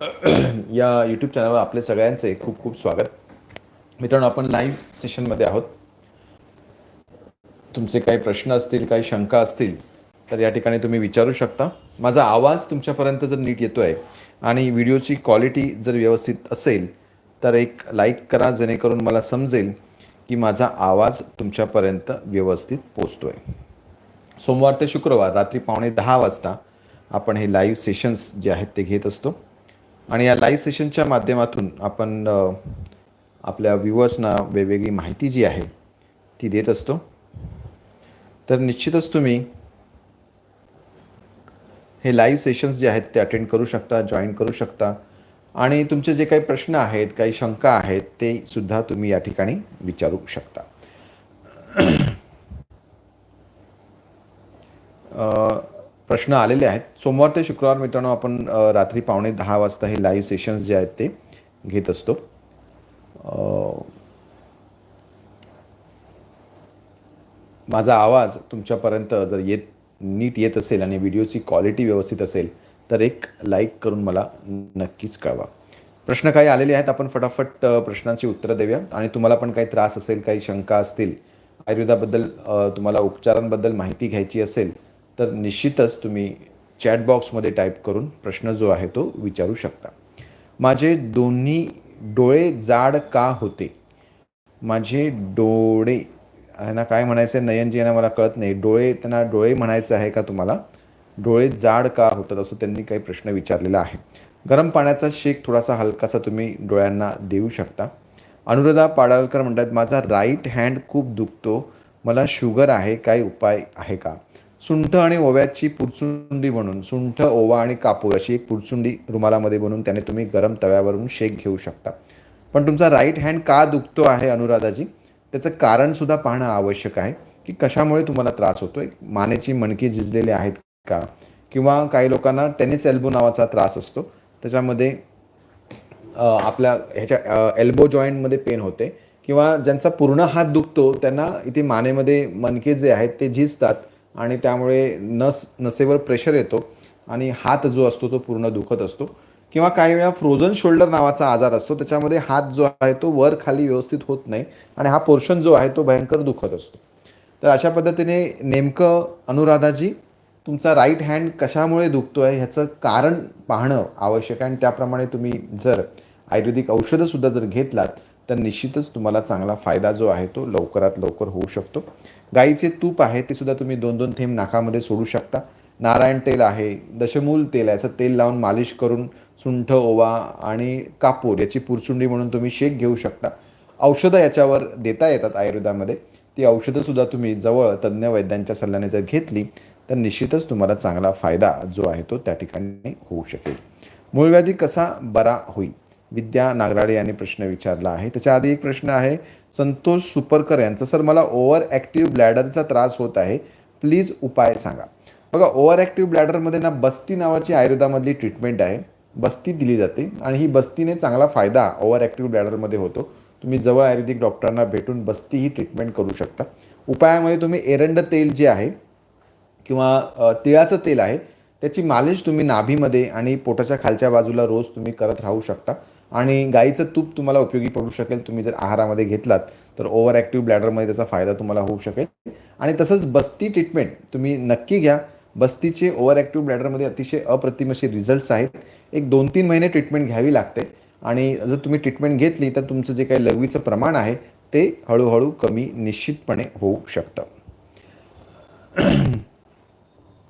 या यूट्यूब चॅनलवर आपले सगळ्यांचे खूप खूप स्वागत. मित्रांनो आपण लाईव्ह सेशनमध्ये आहोत. तुमचे काही प्रश्न असतील काही शंका असतील तर या ठिकाणी तुम्ही विचारू शकता. माझा आवाज तुमच्यापर्यंत जर नीट येतो आहे आणि व्हिडिओची क्वालिटी जर व्यवस्थित असेल तर एक लाईक करा जेणेकरून मला समजेल की माझा आवाज तुमच्यापर्यंत व्यवस्थित पोचतो आहे सोमवार ते शुक्रवार रात्री पावणे दहा वाजता आपण हे लाईव्ह सेशन्स जे आहेत ते घेत असतो. आणि या लाईव्ह सेशनच्या माध्यमातून आपण आपल्या व्ह्युअर्सना वेगवेगळी माहिती जी आहे ती देत असतो. तर निश्चितच तुम्ही हे लाईव्ह सेशन्स जे आहेत ते अटेंड करू शकता जॉईन करू शकता. आणि तुमचे जे काही प्रश्न आहेत काही शंका आहेत ते सुद्धा तुम्ही या ठिकाणी विचारू शकता. प्रश्न आलेले आहेत. सोमवार ते शुक्रवार मित्रांनो आपण रात्री पावणे दहा वाजता हे लाईव्ह सेशन्स जे आहेत ते घेत असतो. माझा आवाज तुमच्यापर्यंत जर येत नीट येत असेल आणि व्हिडिओची क्वालिटी व्यवस्थित असेल तर एक लाईक करून मला नक्कीच कळवा. प्रश्न काही आलेले आहेत आपण फटाफट प्रश्नांची उत्तरं देऊया. आणि तुम्हाला पण काही त्रास असेल काही शंका असतील आयुर्वेदाबद्दल तुम्हाला उपचारांबद्दल माहिती घ्यायची असेल तर निश्चितच तुम्ही चॅट बॉक्समध्ये टाईप करून प्रश्न जो आहे तो विचारू शकता. माझे दोन्ही डोळे जाड का होते? माझे डोळे ह्यांना काय म्हणायचं आहे नयनजी यांना मला कळत नाही. डोळे त्यांना डोळे म्हणायचं आहे का तुम्हाला? डोळे जाड का होतात असं त्यांनी काही प्रश्न विचारलेला आहे. गरम पाण्याचा शेक थोडासा हलकासा तुम्ही डोळ्यांना देऊ शकता. अनुराधा पाडालकर म्हणतात माझा राईट हँड खूप दुखतो. मला शुगर आहे. काही उपाय आहे का? सुंठ आणि ओव्याची पुरचुंडी बनवून सुंठ ओवा आणि कापूर अशी एक पुरचुंडी रुमालामध्ये बनवून त्याने तुम्ही गरम तव्यावरून शेक घेऊ शकता. पण तुमचा राईट हँड का दुखतो आहे अनुराधाजी? त्याचं कारणसुद्धा पाहणं आवश्यक आहे की कशामुळे तुम्हाला त्रास होतो आहे मानेची मणकी झिजलेले आहेत का? किंवा काही लोकांना टेनिस एल्बो नावाचा त्रास असतो. त्याच्यामध्ये आपल्या ह्याच्या एल्बो जॉईंटमध्ये पेन होते. किंवा ज्यांचा पूर्ण हात दुखतो त्यांना इथे मानेमध्ये मणके जे आहेत ते झिजतात. आणि त्यामुळे नस नसेवर प्रेशर येतो आणि हात जो असतो तो पूर्ण दुखत असतो. किंवा काही वेळा फ्रोझन शोल्डर नावाचा आजार असतो त्याच्यामध्ये हात जो आहे तो वर खाली व्यवस्थित होत नाही आणि हा पोर्शन जो आहे तो भयंकर दुखत असतो. तर अशा पद्धतीने नेमकं अनुराधाजी तुमचा राईट हँड कशामुळे दुखतो आहे ह्याचं कारण पाहणं आवश्यक आहे आणि त्याप्रमाणे तुम्ही जर आयुर्वेदिक औषधंसुद्धा जर घेतलात तर निश्चितच तुम्हाला चांगला फायदा जो आहे तो लवकरात लवकर होऊ शकतो. गाईचे तूप आहे ते सुद्धा तुम्ही दोन दोन थेंब नाकामध्ये सोडू शकता. नारायण तेल आहे दशमूल तेल आहे याचं तेल लावून मालिश करून सुंठ ओवा आणि कापूर याची पुरचुंडी म्हणून तुम्ही शेक घेऊ शकता. औषधं याच्यावर देता येतात आयुर्वेदामध्ये. ती औषधंसुद्धा तुम्ही जवळ तज्ज्ञ वैद्यांच्या सल्ल्याने जर घेतली तर निश्चितच तुम्हाला चांगला फायदा जो आहे तो त्या ठिकाणी होऊ शकेल. मूळव्याधी कसा बरा होईल? विद्या नागराळे यांनी प्रश्न विचारला आहे. त्याच्या आधी एक प्रश्न आहे संतोष सुपरकर यांचा सर मला ओव्हर ॲक्टिव्ह ब्लॅडरचा त्रास होत आहे. प्लीज उपाय सांगा. बघा ओव्हर ॲक्टिव्ह ब्लॅडरमध्ये ना बस्ती नावाची आयुर्वेदामधली ट्रीटमेंट आहे. बस्ती दिली जाते आणि ही बस्तीने चांगला फायदा ओव्हर ॲक्टिव्ह ब्लॅडरमध्ये होतो. तुम्ही जवळ आयुर्वेदिक डॉक्टरांना भेटून बस्ती ही ट्रीटमेंट करू शकता. उपायामध्ये तुम्ही एरंड तेल जे आहे किंवा तिळाचं तेल आहे त्याची मालिश तुम्ही नाभीमध्ये आणि पोटाच्या खालच्या बाजूला रोज तुम्ही करत राहू शकता. आणि गाईचं तूप तुम्हाला उपयोगी पडू शकेल. तुम्ही जर आहारामध्ये घेतलात तर ओव्हर ॲक्टिव्ह ब्लॅडरमध्ये त्याचा फायदा तुम्हाला होऊ शकेल. आणि तसंच बस्ती ट्रीटमेंट तुम्ही नक्की घ्या. बस्तीचे ओव्हर ॲक्टिव्ह ब्लॅडरमध्ये अतिशय अप्रतिम असे रिझल्ट्स आहेत. एक दोन तीन महिने ट्रीटमेंट घ्यावी लागते. आणि जर तुम्ही ट्रीटमेंट घेतली तर तुमचं जे काही लघवीचं प्रमाण आहे ते हळूहळू कमी निश्चितपणे होऊ शकतं.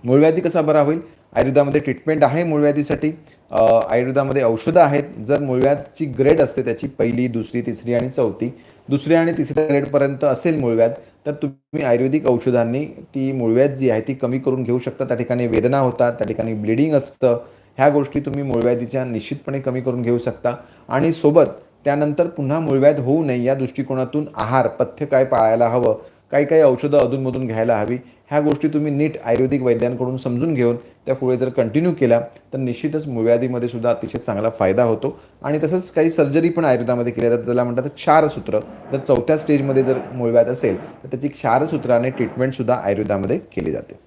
मूळव्याधी कसा बरा होईल? आयुर्वेदामध्ये ट्रीटमेंट आहे मूळव्याधीसाठी. आयुर्वेदामध्ये औषधं आहेत. जर मूळव्याधची ग्रेड असते त्याची पहिली दुसरी तिसरी आणि चौथी दुसऱ्या आणि तिसऱ्या ग्रेडपर्यंत असेल मूळव्याध तर तुम्ही आयुर्वेदिक औषधांनी ती मूळव्याध जी आहे ती कमी करून घेऊ शकता. त्या ठिकाणी वेदना होतात त्या ठिकाणी ब्लिडिंग असतं. ह्या गोष्टी तुम्ही मूळव्याधीच्या निश्चितपणे कमी करून घेऊ शकता. आणि सोबत त्यानंतर पुन्हा मूळव्याध होऊ नये या दृष्टिकोनातून आहार पथ्य काय पाळायला हवं काही काही औषधं अधूनमधून घ्यायला हवी. ह्या गोष्टी तुम्ही नीट आयुर्वेदिक वैद्यांकडून समजून घेऊन त्या पुढे जर कंटिन्यू केल्या तर निश्चितच मूळव्याधीमध्ये सुद्धा अतिशय चांगला फायदा होतो. आणि तसंच काही सर्जरी पण आयुर्वेदामध्ये केल्या जातात त्याला म्हणतात क्षारसूत्र. जर चौथ्या स्टेजमध्ये जर मुळव्याध असेल तर त्याची क्षारसूत्राने ट्रीटमेंटसुद्धा आयुर्वेदामध्ये केली जाते.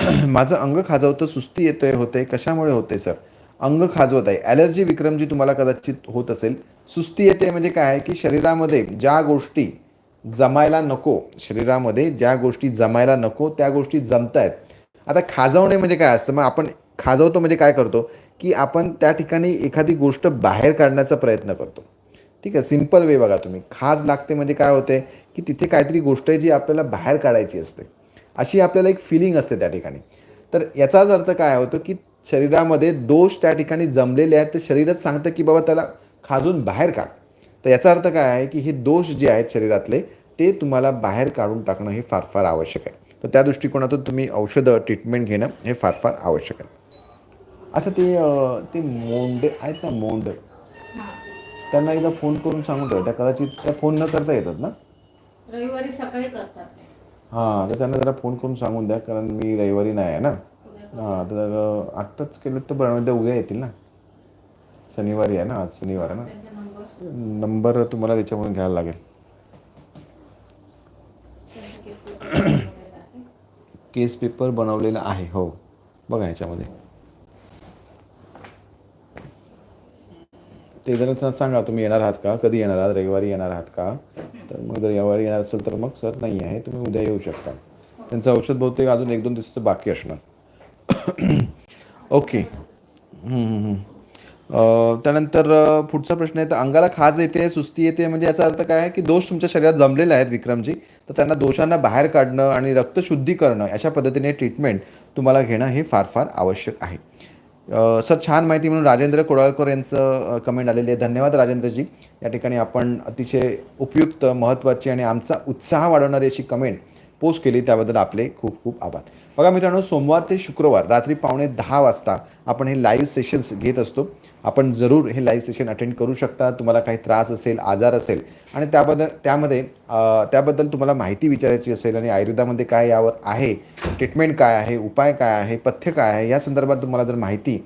माझं अंग खाजवतं सुस्ती येतोय होते. कशामुळे होते सर अंग खाजवत आहे. ॲलर्जी विक्रम जी तुम्हाला कदाचित होत असेल. सुस्ती येते म्हणजे काय आहे की शरीरामध्ये ज्या गोष्टी जमायला नको. शरीरामध्ये ज्या गोष्टी जमायला नको त्या गोष्टी जमत आहेत आता खाजवणे म्हणजे काय असतं? मग आपण खाजवतो म्हणजे काय करतो? की आपण त्या ठिकाणी एखादी गोष्ट बाहेर काढण्याचा प्रयत्न करतो. ठीक आहे? सिंपल वे बघा तुम्ही. खाज लागते म्हणजे काय होते? की तिथे काहीतरी गोष्ट आहे जी आपल्याला बाहेर काढायची असते. अशी आपल्याला एक फिलिंग असते त्या ठिकाणी. तर याचाच अर्थ काय होतो? की शरीरामध्ये दोष त्या ठिकाणी जमलेले आहेत ते शरीरच सांगतं की बाबा त्याला खाजून बाहेर काढ. तर याचा अर्थ काय आहे की हे दोष जे आहेत शरीरातले ते तुम्हाला बाहेर काढून टाकणं हे फार फार आवश्यक आहे. तर त्या दृष्टिकोनातून तुम्ही औषधं ट्रीटमेंट घेणं हे फार फार आवश्यक आहे. अच्छा ते ते मोंड आहेत ना मोंड त्यांना एकदा फोन करून सांगून ठेवा. त्या कदाचित त्या फोन न करता येतात ना? रविवारी सकाळी करतात ते. हां तर त्यांना जरा फोन करून सांगून द्या कारण मी रविवारी नाही आहे ना? हां तर आत्ताच केलं तर बरं उद्या येतील ना? शनिवारी आहे ना आज शनिवार आहे ना? नंबर तुम्हाला त्याच्यामधून घ्यायला लागेल. केस पेपर आहे. बनवलेला आहे हो. बघा ह्याच्यामध्ये ते जर सांगा तुम्ही येणार आहात का? कधी येणार आहात? रविवारी येणार आहात का? तर मग जर रविवारी येणार असेल तर मग सर नाही आहे तुम्ही उद्या येऊ शकता. त्यांचं औषध बहुतेक अजून एक दोन दिवसाचं बाकी असणार. ओके. त्यानंतर पुढचा प्रश्न आहे तर अंगाला खाज येते सुस्ती येते म्हणजे याचा अर्थ काय आहे की दोष तुमच्या शरीरात जमलेले आहेत विक्रमजी तर त्यांना दोषांना बाहेर काढणं आणि रक्तशुद्धी करणं अशा पद्धतीने ट्रीटमेंट तुम्हाला घेणं हे फार फार आवश्यक आहे. सर छान माहिती म्हणून राजेंद्र कोडाळकर यांचं कमेंट आलेली आहे धन्यवाद राजेंद्रजी. या ठिकाणी आपण अतिशय उपयुक्त महत्त्वाची आणि आमचा उत्साह वाढवणारी अशी कमेंट पोस्ट केली त्याबद्दल आपले खूप खूप आभार. बघा मित्रांनो सोमवार ते शुक्रवार रात्री पावणे दहा वाजता आपण हे लाईव्ह सेशन्स घेत असतो. आपण जरूर हे लाईव्ह सेशन अटेंड करू शकता. तुम्हाला काही त्रास असेल आजार असेल आणि त्याबद्दल त्यामध्ये त्याबद्दल तुम्हाला माहिती विचारायची असेल आणि आयुर्वेदामध्ये काय यावर आहे ट्रीटमेंट काय आहे उपाय काय आहे पथ्य काय आहे या संदर्भात तुम्हाला जर माहिती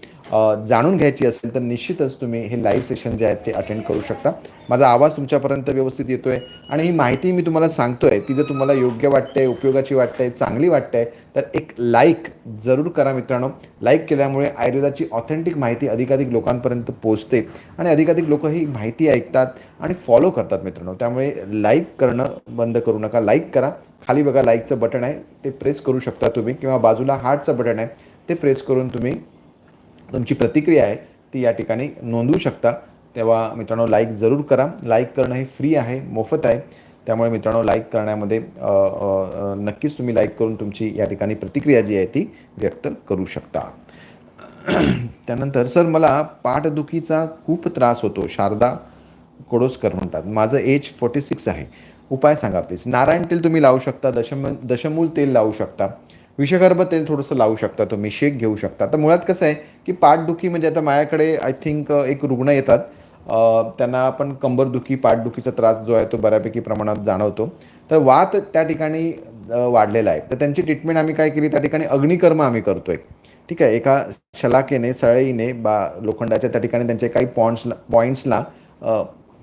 जाणून घ्यायची असेल तर निश्चितच तुम्ही हे लाईव्ह सेशन जे आहेत ते अटेंड करू शकता. माझा आवाज तुमच्यापर्यंत व्यवस्थित येतो आहे आणि ही माहिती मी तुम्हाला सांगतो आहे ती जर तुम्हाला योग्य वाटते उपयोगाची वाटते चांगली वाटते तर एक लाईक जरूर करा मित्रांनो. लाईक केल्यामुळे आयुर्वेदाची ऑथेंटिक माहिती अधिकाधिक लोकांपर्यंत पोहोचते आणि अधिकाधिक लोक ही माहिती ऐकतात आणि फॉलो करतात मित्रांनो. त्यामुळे लाईक करणं बंद करू नका. लाईक करा. खाली बघा लाईकचं बटन आहे ते प्रेस करू शकता तुम्ही किंवा बाजूला हार्टचं बटन आहे ते प्रेस करून तुम्ही तुमची प्रतिक्रिया आहे ती या ठिकाणी नोंदवू शकता. तेव्हा मित्रांनो लाईक जरूर करा. लाईक करणं हे फ्री आहे मोफत आहे. त्यामुळे मित्रांनो लाईक करण्यामध्ये नक्कीच तुम्ही लाईक करून तुमची या ठिकाणी प्रतिक्रिया जी आहे ती व्यक्त करू शकता. त्यानंतर सर मला पाठदुखीचा खूप त्रास होतो शारदा कोडोस्कर म्हणतात. माझं एज फोर्टी सिक्स आहे. उपाय सांगा प्लीज नारायण तेल तुम्ही लावू शकता दशम दशमूल तेल लावू शकता. विषगर्भ तेल थोडंसं लावू शकता तुम्ही शेक घेऊ शकता. तर मुळात कसं आहे की पाठदुखी म्हणजे आता माझ्याकडे आय थिंक एक रुग्ण येतात. त्यांना आपण कंबरदुखी पाठदुखीचा त्रास जो आहे तो बऱ्यापैकी प्रमाणात जाणवतो. तर वात त्या ठिकाणी वाढलेला आहे. तर त्यांची ट्रीटमेंट आम्ही काय केली? त्या ठिकाणी अग्निकर्म आम्ही करतो आहे ठीक आहे? एका शलाकेने सळईने बा लोखंडाच्या त्या ठिकाणी त्यांचे काही पॉईंट्सला पॉईंट्सला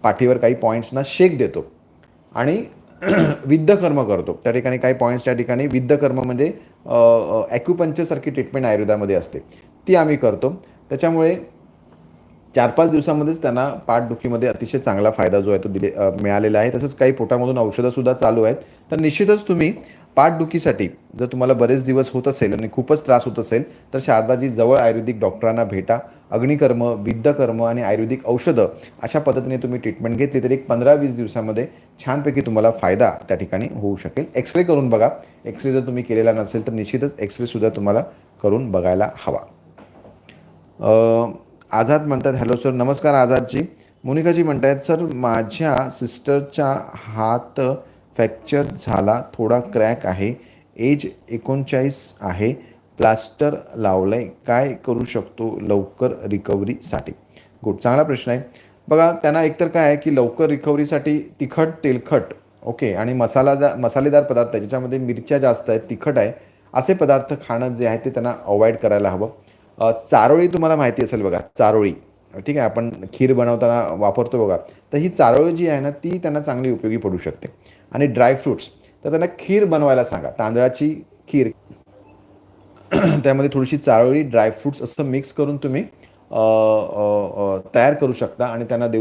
पाठीवर काही पॉईंट्सना शेक देतो. आणि विद्धकर्म करतो. त्या ठिकाणी काही पॉईंट्स त्या ठिकाणी विद्धकर्म म्हणजे ॲक्युपंचरसारखी ट्रीटमेंट आयुर्वेदामध्ये असते. ती आम्ही करतो. त्याच्यामुळे चार पाच दिवसामध्येच त्यांना पाठदुखीमध्ये अतिशय चांगला फायदा जो आहे तो दिले मिळालेला आहे. तसंच काही पोटामधून औषधंसुद्धा चालू आहेत. तर निश्चितच तुम्ही पाठदुखीसाठी जर तुम्हाला बरेच दिवस होत असेल आणि खूपच त्रास होत असेल तर शारदाजी जवळ आयुर्वेदिक डॉक्टरांना भेटा. अग्निकर्म विद्धकर्म आणि आयुर्वेदिक औषधं अशा पद्धतीने तुम्ही ट्रीटमेंट घेतली तर एक पंधरा वीस दिवसामध्ये छानपैकी तुम्हाला फायदा त्या ठिकाणी होऊ शकेल. एक्सरे करून बघा. एक्सरे जर तुम्ही केलेला नसेल तर निश्चितच एक्सरेसुद्धा तुम्हाला करून बघायला हवा. आझाद म्हणतात हॅलो सर नमस्कार आझादजी. मोनिकाजी म्हणतायत सर माझ्या सिस्टरच्या हात फ्रॅक्चर झाला थोडा क्रॅक आहे एज एकोणचाळीस आहे प्लास्टर लावलं आहे काय करू शकतो लवकर रिकव्हरीसाठी? गुड चांगला प्रश्न आहे. बघा त्यांना एकतर काय आहे की लवकर रिकव्हरीसाठी तिखट तेलखट ओके आणि मसालादार मसालेदार पदार्थ आहे ज्याच्यामध्ये मिरच्या जास्त आहेत तिखट आहे असे पदार्थ खाणं जे आहे ते त्यांना अवॉइड करायला हवं. चारोळी तुम्हाला माहिती असेल बघा चारोळी. ठीक आहे आपण खीर बनवताना वापरतो बघा. तर ही चारोळी जी आहे ना ती त्यांना चांगली उपयोगी पडू शकते. आणि ड्रायफ्रूट्स तर त्यांना खीर बनवायला सांगा. तांदळाची खीर. त्यामध्ये थोडीशी चारोळी ड्रायफ्रूट्स असं मिक्स करून तुम्ही तयार करू शकता आणि त्यांना देऊ